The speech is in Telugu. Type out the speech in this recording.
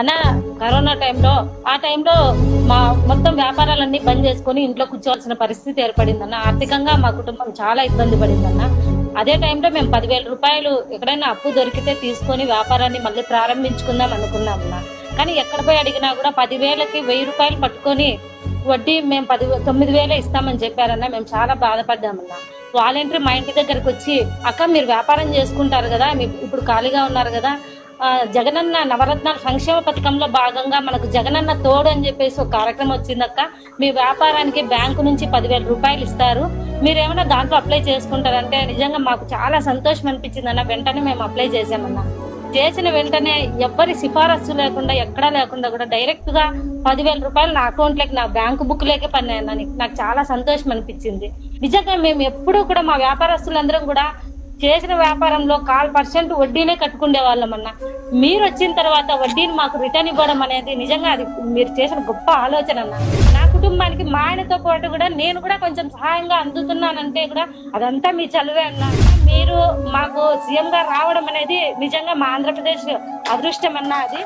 అన్న కరోనా టైంలో ఆ టైంలో మా మొత్తం వ్యాపారాలన్నీ బంద్ చేసుకొని ఇంట్లో కూర్చోవాల్సిన పరిస్థితి ఏర్పడిందన్న. ఆర్థికంగా మా కుటుంబం చాలా ఇబ్బంది పడిందన్న. అదే టైంలో మేము పదివేల రూపాయలు ఎక్కడైనా అప్పు దొరికితే తీసుకొని వ్యాపారాన్ని మళ్ళీ ప్రారంభించుకుందాం అనుకున్నామన్న. కానీ ఎక్కడ పోయి అడిగినా కూడా పదివేలకి వెయ్యి రూపాయలు పట్టుకొని వడ్డీ మేము పది తొమ్మిది వేలే ఇస్తామని చెప్పారన్న. మేము చాలా బాధపడ్డామన్నా. వాలంటీర్ మా ఇంటి దగ్గరకు వచ్చి అక్క మీరు వ్యాపారం చేసుకుంటారు కదా మీ- ఇప్పుడు ఖాళీగా ఉన్నారు కదా జగనన్న నవరత్నాల సంక్షేమ పథకంలో భాగంగా మనకు జగనన్న తోడు అని చెప్పేసి ఒక కార్యక్రమం వచ్చిందక్క. మీ వ్యాపారానికి బ్యాంకు నుంచి పదివేల రూపాయలు ఇస్తారు. మీరు ఏమైనా దాంట్లో అప్లై చేసుకుంటారంటే నిజంగా మాకు చాలా సంతోషం అనిపించింది అన్న వెంటనే మేము అప్లై చేసామన్నా చేసిన వెంటనే ఎవ్వరి సిఫారసు లేకుండా ఎక్కడా లేకుండా కూడా డైరెక్ట్గా పదివేల రూపాయలు నా అకౌంట్ నా బ్యాంకు బుక్ లేకే పన్నాయన్న నాకు చాలా సంతోషం అనిపించింది. నిజంగా మేము ఎప్పుడూ కూడా మా వ్యాపారస్తులందరం కూడా చేసిన వ్యాపారంలో కాల్ పర్సెంట్ వడ్డీనే కట్టుకునే వాళ్ళం అన్న. మీరు వచ్చిన తర్వాత వడ్డీని మాకు రిటర్న్ ఇవ్వడం అనేది నిజంగా అది మీరు చేసిన గొప్ప ఆలోచన అన్న. నా కుటుంబానికి మా ఆయనతో పాటు కూడా నేను కూడా కొంచెం సహాయంగా అందుతున్నానంటే కూడా అదంతా మీ చలువే అన్న. మీరు మాకు సీఎంగా రావడం అనేది నిజంగా మా ఆంధ్రప్రదేశ్ అదృష్టం అన్న అది.